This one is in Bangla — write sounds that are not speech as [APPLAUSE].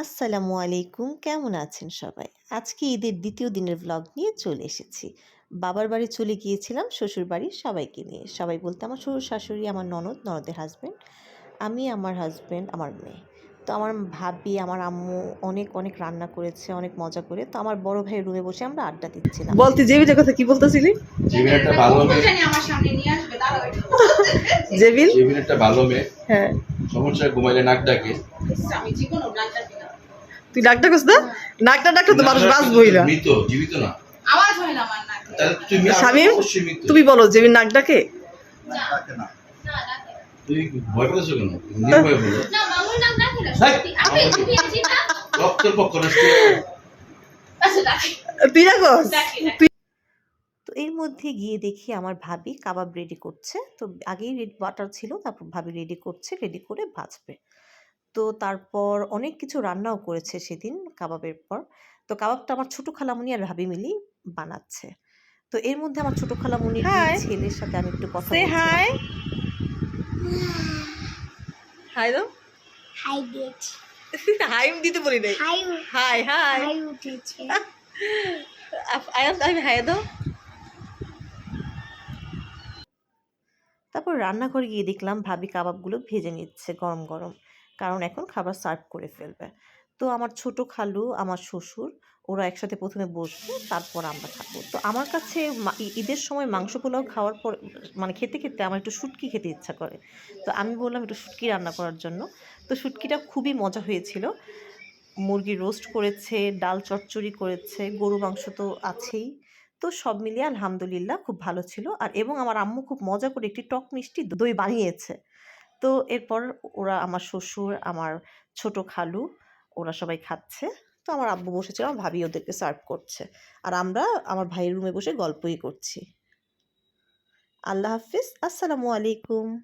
আসসালামু আলাইকুম কেমন আছেন সবাই? আজকে ঈদের দ্বিতীয় দিনের ব্লগ নিয়ে চলে এসেছি। বাবার বাড়ি চলে গিয়েছিলাম শ্বশুর বাড়ির সবাইকে নিয়ে। সবাই বলতে আমার শ্বশুর শাশুড়ি আমার ননদ ননদের হাজব্যান্ড আমি আমার হাজব্যান্ড আমার মেয়ে। তো আমার ভাবি আমার আম্মু অনেক অনেক রান্না করেছে অনেক মজা করে। তো আমার বড় ভাইয়ের রুমে বসে আমরা আড্ডা দিচ্ছিলাম। বলতে জেবিলের কথা কি বলতেছিলি? জেবিন একটা ভালো মেয়ে। জানি আমার সামনে নিয়ে আসবে দাঁড়াও একটু। জেবিল একটা ভালো মেয়ে। হ্যাঁ। সমস্যা ঘুমাইলে নাক ডাকে। আমি জীবনও গান জানি না তুই ডাকটা কস না? নাকটা ডাকলে তো মানুষ বাঁচবই না। মৃত জীবিত না। আওয়াজ হয় না আমার নাকে? তাহলে তুমি বলো যে নাক ডাকে? তুই। তো এর মধ্যে গিয়ে দেখি আমার ভাবি কাবাব রেডি করছে। তো আগেই রেডি বাটার ছিল তারপর ভাবি রেডি করছে রেডি করে ভাজবে। তো তারপর অনেক কিছু রান্নাও করেছে সেদিন কাবাবের পর। তো কাবাবটা আমার ছোটো খালামুনি আর ভাবি মিলি বানাচ্ছে। তো এর মধ্যে আমার ছোটো খালামুনির ছেলের সাথে আমি একটু কথা। হাই হাই দাও হাই দিয়েছে হাই আমি দিতে বলি নাই। হাই হাই হাই হাই উঠেছে। [LAUGHS] আয়ান আমি হাই দাও তারপর রান্নাঘরে গিয়ে দেখলাম ভাবি কাবাবগুলো ভেজে নিচ্ছে গরম গরম। কারণ এখন খাবার সার্ভ করে ফেলবে। তো আমার ছোট খালু, আমার শ্বশুর, ওরা একসাথে প্রথমে বসবে, তারপর আমরা খাব। তো আমার কাছে ঈদের সময় মাংস পোলাও খাওয়ার পর মানে খেতে খেতে আমার একটু শুটকি খেতে ইচ্ছা করে। তো আমি বললাম একটু শুটকি রান্না করার জন্য। তো শুটকিটা খুবই মজা হয়েছিল। মুরগি রোস্ট করেছে, ডাল চচ্চড়ি করেছে, গরু মাংস তো আছেই। তো সব মিলিয়ে আলহামদুলিল্লাহ খুব ভালো ছিল। আর এবং আমার আম্মু খুব মজা করে একটি টক মিষ্টি দই বানিয়েছে। তো এরপর ওরা আমার শ্বশুর, আমার ছোট খালু, ওরা সবাই খাচ্ছে। তো আমার আব্বু বসেছিল আমার ভাবি ওদেরকে সার্ভ করছে। আর আমরা আমার ভাইয়ের রুমে বসে গল্পই করছি। আল্লাহ হাফিজ, আসসালামু আলাইকুম।